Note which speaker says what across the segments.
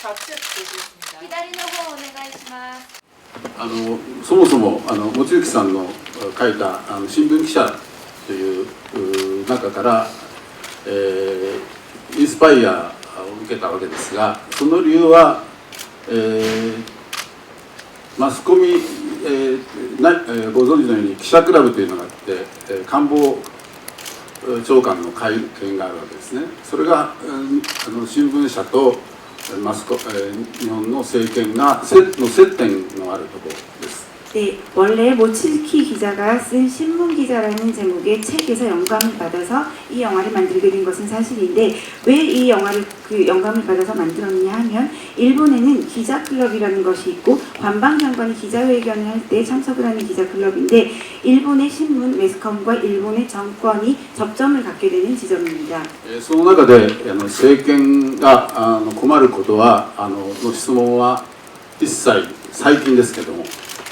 Speaker 1: 左の方お願いします。
Speaker 2: あのそもそもあの望月さんの書いたあの新聞記者という中から、えー、インスパイアを受けたわけですが、その理由は、えー、マスコミ、えーなえー、ご存知のように記者クラブというのがあって、えー、官房長官の会見があるわけですね。それが、うん、あの新聞社とマスコ、えー日本の政権がの接点のあるところ。
Speaker 3: 네, 원래 모치키 기자가 쓴 신문 기자라는 제목의 책에서 영감을 받아서 이 영화를 만들게 된 것은 사실인데 왜 이 영화를 그 영감을 받아서 만들었느냐 하면 일본에는 기자 클럽이라는 것이 있고 관방장관이 기자회견을 할 때 참석을 하는 기자 클럽인데 일본의 신문 매스컴과 일본의 정권이 접점을 갖게 되는 지점입니다.
Speaker 2: えーその中であの政権があの困ることはあのの質問は一切最近ですけども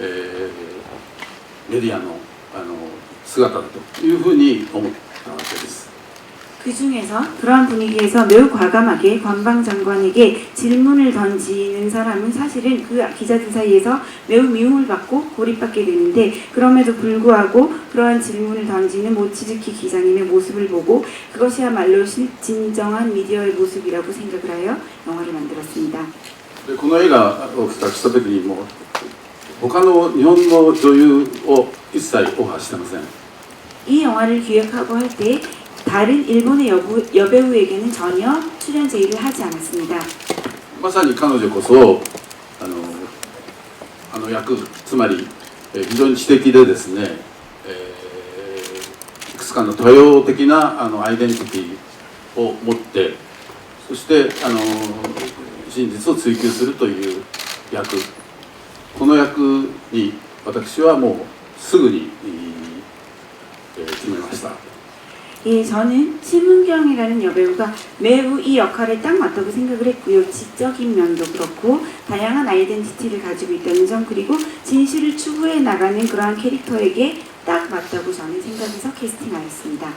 Speaker 2: えーメディアのあの姿だというふうに思ったわけです。
Speaker 3: 그 중에서 그러한 분위기에서 매우 과감하게 관방장관에게 질문을 던지는 사람은 사실은 그 기자들 사이에서 매우 미움을 받고 고립받게 되는데 그럼에도 불구하고 그러한 질문을 던지는 모치즈키 기자님의 모습을 보고 그것이야말로 실- 진정한 미디어의 모습이라고 생각을 하여 영화를 만들었습니다.
Speaker 2: でこの映画を企画した時にもう 他の日本の女優を一切オファーしてません。
Speaker 3: 이 영화를 기획하고 할 때 다른 일본의 여, 여배우에게는 전혀 출연 제의를 하지 않았습니 다.
Speaker 2: まさに彼女こそあのあの役つまり、え非常に知的でですね、えー、いくつかの多様的なあのアイデンティティを持ってそしてあの真実を追求するという役 この役に私はもうすぐに、えー決めました。
Speaker 3: 예, 저는 신문경이라는 여배우가 매우 이 역할에 딱 맞다고 생각을 했고요. 지적인 면도 그렇고 다양한 아이덴티티를 가지고 있다는 점 그리고 진실을 추구해 나가는 그러한 캐릭터에게 딱 맞다고 저는 생각해서 캐스팅하였습니다.